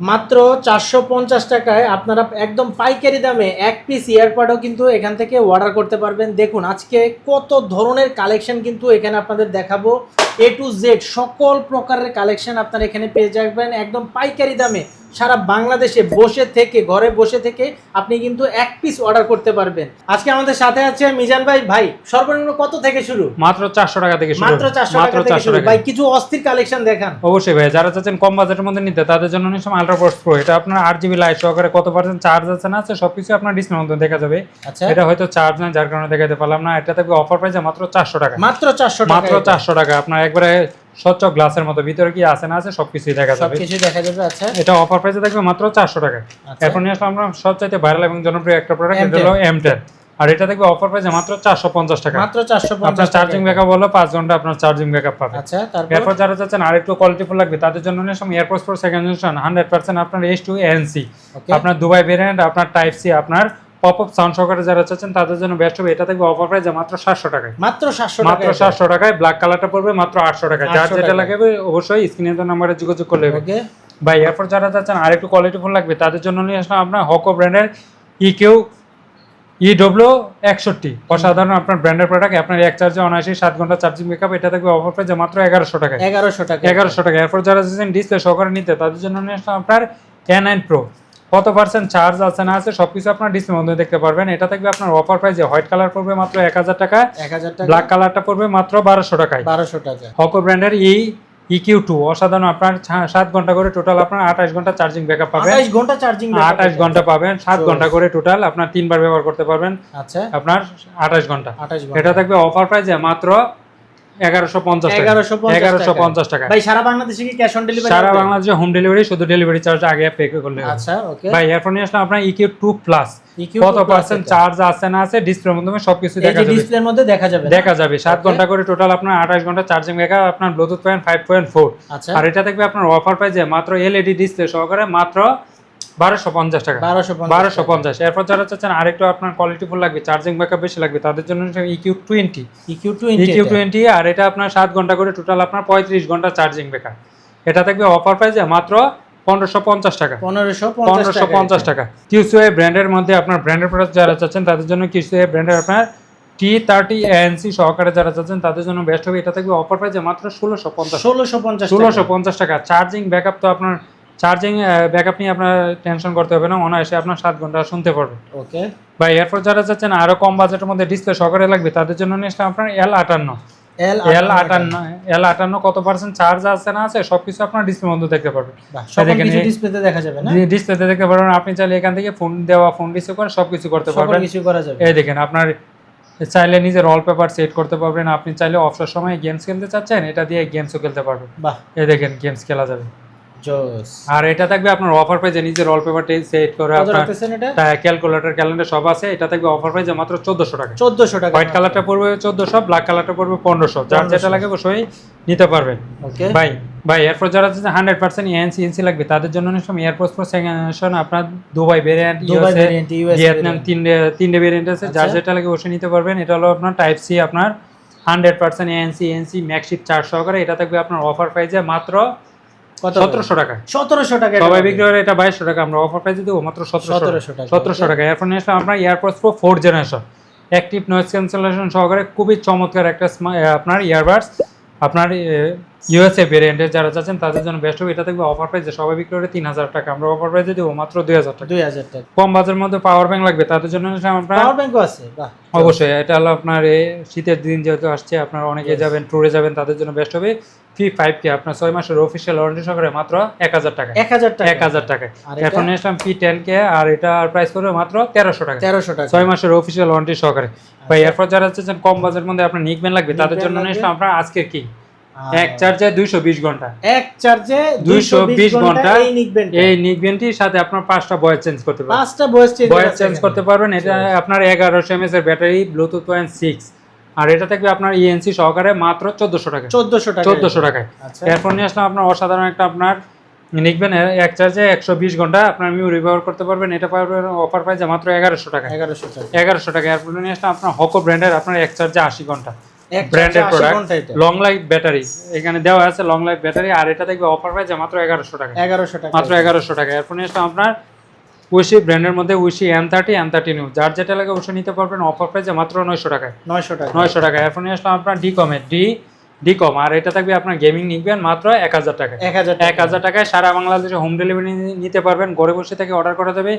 মাত্র চারশো পঞ্চাশ টাকায় আপনারা একদম পাইকারি দামে এক পিস ইয়ারপডও কিন্তু এখান থেকে অর্ডার করতে পারবেন। দেখুন, আজকে কত ধরনের কালেকশন কিন্তু এখানে আপনাদের দেখাবো। এ টু জেড সকল প্রকারের কালেকশন আপনারা এখানে পেয়ে যাবেন। একদম পাইকারি দামে সারা বাংলাদেশে বসে থেকে ঘরে বসে থেকে আপনি কিন্তু এক পিস অর্ডার করতে পারবেন। আজকে আমাদের সাথে আছে মিজান ভাই। ভাই সর্বনিম্ন কত থেকে শুরু? মাত্র চারশো টাকা থেকে শুরু। মাত্র চারশো টাকা থেকে শুরু। ভাই কিছু অস্থির কালেকশন দেখান। অবশ্যই ভাই যারা চাচ্ছেন কম বাজেটের মধ্যে নিতে তাদের জন্য নিশ্চয় আলট্রা ফোর্স প্রো এটা আপনার আট জিবি লাইট সহকারে কত পার্সেন্ট চার্জ আছে না আছে সবকিছু আপনার ডিসপ্লের মধ্যে দেখা যাবে। আচ্ছা। এটা হয়তো চার্জ না যার কারণে দেখাতে পারলাম না। এটা থাকবে অফার প্রাইসে মাত্র চারশো টাকা। মাত্র চারশো টাকা মাত্র চারশো টাকা। আপনার একবারে স্বচ্ছ গ্লাসের মতো ভিতরে কি আছে না আছে সবকিছুই দেখা যাবে। সবকিছু দেখা যাবে আচ্ছা। এটা অফার প্রাইসে থাকবে মাত্র চারশো টাকা। আচ্ছা। এরপর নিয়ে আসলাম আমরা সবচাইতে ভাইরাল এবং জনপ্রিয় একটা প্রোডাক্ট এটা M10 হলো এম টেন আর এটা থাকবে অফার প্রাইসে মাত্র চারশো পঞ্চাশ টাকা। মাত্র চারশো আপনার পঞ্চাশ চার্জিং ব্যাকআপ হলো পাঁচ ঘণ্টা আপনার চার্জিং ব্যাকআপ পাবেন আচ্ছা তারপর? এরপর যারা চাচ্ছেন আর একটু কোয়ালিটিফুল লাগবে তাদের জন্য নিয়ে আসলাম AirPods pro second generation hundred percent আপনার এস টু এনসি ওকে আপনার দুবাই ভেরিয়েন্ট আপনার টাইপ সি আপনার পপ আপ সাউন্ড সহকারে যারা চাচ্ছেন তাদের জন্য বেস্ট হবে। এটা থাকবে অফার প্রাইস মাত্র সাতশো টাকায়। মাত্র সাতশো মাত্র সাতশো টাকায়। ব্ল্যাক কালারটা পড়বে মাত্র আটশো টাকা যার যেটা লাগবে অবশ্যই স্ক্রিনের নাম্বারে যোগাযোগ করলে হবে। ওকে। বা এরপর যারা চাচ্ছেন আর একটু কোয়ালিটি ফোন লাগবে তাদের জন্য নিয়ে আসলাম আপনার হকো ব্র্যান্ডের ই কেউ ই ডব্লিউ একষট্টি। অসাধারণ আপনার ব্র্যান্ডের প্রোডাক্ট আপনার এক চার্জে অনায়াসি সাত ঘণ্টা চার্জিং মেকআপ এটা থাকবে অফার প্রাইস মাত্র এগারোশো টাকা এগারোশো টাকা এগারোশো টাকা এরপর যারা চাচ্ছেন ডিসপ্লে সহকারে নিতে তাদের জন্য নিয়ে আসলাম আপনার এ নাইন প্রো কত পার্সেন্ট চার্জ আছে না আছে সবকিছু আপনার ডিসপ্লের মধ্যে দেখতে পারবেন। এটা থাকবে আপনার অফার প্রাইসে হোয়াইট কালার পড়বে মাত্র এক হাজার টাকা এক হাজার টাকা। ব্ল্যাক কালারটা পড়বে মাত্র বারোশো টাকায়। বারোশো টাকা। হকো ব্র্যান্ডের ই ইকিউ টু অসাধারণ আপনার সাত ঘণ্টা করে টোটাল আপনার আঠাশ ঘণ্টা চার্জিং ব্যাকআপ পাবেন। আঠাইশ ঘণ্টা চার্জিং আঠাশ ঘণ্টা পাবেন সাত ঘণ্টা করে টোটাল আপনার তিনবার ব্যবহার করতে পারবেন। আচ্ছা। আপনার আঠাশ ঘণ্টা। আঠাশ ঘণ্টা। এটা থাকবে অফার প্রাইসে মাত্র এগারোশো পঞ্চাশ টাকা। এগারোশো এগারোশো পঞ্চাশ টাকা। ভাই সারা বাংলাদেশে কি ক্যাশ অন ডেলিভারি সারা বাংলাদেশে হোম ডেলিভারি শুধু ডেলিভারি চার্জ আগে পে করলে আচ্ছা ওকে ভাই এরপর নিয়ে আসলাম আপনার ইকিউ টু প্লাস কত পার্সেন্ট চার্জ আছে না আছে ডিসপ্লের মাধ্যমে সবকিছু দেখা যাবে। ডিসপ্লের মধ্যে দেখা যাবে দেখা যাবে। সাত ঘণ্টা করে টোটাল আপনার ঘণ্টা চার্জিং ব্যাকআপ আপনার Bluetooth point five point four আচ্ছা। আর এটা থাকবে আপনার অফার প্রাইসে মাত্র এলইডি ডিসপ্লে সহকারে মাত্র বারোশো পঞ্চাশ টাকা। বারোশো পঞ্চাশ এরপর যারা চাচ্ছেন আরেকটু আপনার কোয়ালিটি ফুল লাগবে চার্জিং ব্যাকআপ বেশি লাগবে তাদের জন্য EQ twenty EQ two EQ twenty আর এটা আপনার সাত ঘণ্টা করে টোটাল আপনার পঁয়ত্রিশ ঘণ্টা চার্জিং ব্যাকআপ এটা থাকবে অফার প্রাইসে মাত্র পনেরোশো পঞ্চাশ টাকা। পনেরোশো পনেরোশো পঞ্চাশ টাকা। কিউসিওএ ব্র্যান্ডের মধ্যে আপনার ব্র্যান্ডের প্রোডাক্ট যারা চাচ্ছেন তাদের জন্য কিউসিওএ ব্র্যান্ডের আপনার টি থার্টি এএনসি সহকারে যারা চাচ্ছেন তাদের জন্য বেস্ট হবে। এটা থাকবে অফার প্রাইসে মাত্র ষোলোশো পঞ্চাশ ষোলোশো পঞ্চাশ ষোলোশো পঞ্চাশ টাকা। চার্জিং ব্যাকআপ তো আপনার চার্জিং ব্যাকআপ নিয়ে আপনার টেনশন করতে হবে না অনায়াসে আপনার সাত ঘণ্টা শুনতে পারবে। ওকে বা এরপর যারা চাচ্ছেন আরও কম বাজেটের মধ্যে ডিসপ্লে সহকারে লাগবে তাদের জন্য নিয়ে আপনার এল আটান্ন। এল আটান্ন এল আটান্ন কত পার্সেন্ট চার্জ আছে না আছে সবকিছু আপনার ডিসপ্লের মধ্যে দেখতে পারবেন সকল ডিসপ্লেতে দেখা যাবে না? ডিসপ্লেতে দেখতে পারবেন আপনি চাইলে এখান থেকে ফোন দেওয়া ফোন রিসিভ করে সবকিছু করতে পারবেন। কিছু করা যাবে। এই দেখেন আপনার চাইলে নিজের ওয়ালপেপার সেট করতে পারবেন আপনি চাইলে অবসর সময় গেমস খেলতে চাচ্ছেন এটা দিয়ে গেমসও খেলতে পারবেন। বাহ। এই দেখেন গেমস খেলা যাবে। আর এটা থাকবে আপনার অফার প্রাইজে নিজের ওয়ালপেপারটা সেট করে আপনার এটা? ক্যালকুলেটর ক্যালেন্ডার সব আছে এটা থাকবে অফার প্রাইজে মাত্র চোদ্দশো টাকা। চোদ্দশো টাকা। হোয়াইট কালারটা পড়বে চোদ্দশো ব্ল্যাক কালারটা পড়বে পনেরোশো। যার যেটা লাগে অবশ্যই নিতে পারবেন। ওকে ভাই ভাই এরপর যারা হান্ড্রেড পার্সেন্ট এনসি এনসি লাগবে তাদের জন্য নিশ্চয় এয়ারপোর্ট প্রো সেকেন্ড আপনার Dubai variant Dubai variant US Vietnam তিনটে তিনটে ভেরিয়েন্ট আছে। যার আচ্ছা। যেটা লাগে অবশ্যই নিতে পারবেন। এটা হলো আপনার টাইপ সি আপনার হান্ড্রেড পার্সেন্ট এনসি এনসি ম্যাকশিপ চার সহকারে। এটা থাকবে আপনার অফার প্রাইসে মাত্র সতেরোশো টাকা সতেরোশো টাকা সবাই বিক্রি করে এটা বাইশশো টাকা আমরা অফার প্রাইসে দেবো মাত্র সতেরোশো টাকা, সতেরোশো টাকা এরপর নিয়ে আসলাম আপনার AirPods pro four generation active noise cancellation সহকারে খুবই চমৎকার একটা আপনার ইয়ারবাডস আপনার ইউএসএ ভেরিয়েন্টে যারা চাচ্ছেন তাদের জন্য বেস্ট হবে। এটা থাকবে অফার প্রাইসে সবাই বিক্রি করে তিন হাজার টাকা। আমরা অফার প্রাইসে দেবো মাত্র দুই হাজার টাকা। দুই হাজার টাকা। কম বাজারের মধ্যে পাওয়ার ব্যাংক লাগবে। তাদের জন্য নিলাম আপনার পাওয়ার ব্যাংকও আছে অবশ্যই এটা হলো আপনার শীতের দিন যেহেতু আসছে আপনার অনেকে যাবেন ট্যুরে যাবেন তাদের জন্য বেস্ট হবে। Five K? আপনার ছয় মাসের অফিসিয়াল ওয়ারেন্টি সহকারে মাত্র এক হাজার টাকা এক হাজার টাকা এক হাজার টাকায়। এটা? পি টেন কে আর এটা প্রাইস করবে মাত্র তেরোশো টাকা তেরোশো টাকা ছয় মাসের অফিসিয়াল ওয়ারেন্টি সহকারে। ভাই এরপর যারা চাচ্ছেন কম বাজেটের মধ্যে আপনার নিকবেন লাগবে তাদের জন্য নিয়ে লাগবে। আসলাম আপনার আজকের কি এক চার্জে দুইশো বিশ ঘণ্টা। এক চার্জে 220 ঘণ্টা এই নিকবেন এই নিকবেনটির সাথে আপনার পাঁচটা বয়েস চেঞ্জ করতে পারবেন। পাঁচটা বয়স চেঞ্জ বয়েস চেঞ্জ করতে পারবেন। এটা আপনার এগারোশো এমএস এর ব্যাটারি ব্লুটুথ পয়েন্ট সিক্স আর এটা থাকবে আপনার ইএনসি সহকারে মাত্র চোদ্দশো টাকা চোদ্দশো টাকা চোদ্দশো টাকায়। আচ্ছা। এরপর নিয়ে আসলাম আপনার অসাধারণ একটা আপনার নিকবেন এক চার্জে একশো বিশ ঘণ্টা আপনার মিউরি ব্যবহার করতে পারবেন। এটা পাবেন অফার প্রাইসে মাত্র এগারোশো টাকা এগারোশো টাকা এগারোশো টাকা এরপর নিয়ে আসলাম আপনার হকো ব্র্যান্ডের আপনার এক চার্জে আশি ঘণ্টা। এক branded product long life battery এখানে দেওয়া আছে লং লাইফ ব্যাটারি আর এটা থাকবে অফার প্রাইসে মাত্র এগারোশো টাকা এগারোশো টাকা মাত্র এগারোশো টাকা এরপর নিয়ে আসলাম আপনার উইশি ব্র্যান্ডের মধ্যে Wishi M thirty M thirty new. যার যেটা লাগে অবশ্যই নিতে পারবেন। অফার প্রাইসে মাত্র নয়শো টাকায়। নয়শো টাকা নয়শো টাকা এরপর নিয়ে আসলাম আপনার ডি কমে ডি ডি কম আর এটা থাকবে আপনার গেমিং নিবেন মাত্র এক হাজার টাকা এক হাজার এক হাজার টাকায় সারা বাংলাদেশে হোম ডেলিভারি নিতে পারবেন। ঘরে বসে থেকে অর্ডার করা যাবে।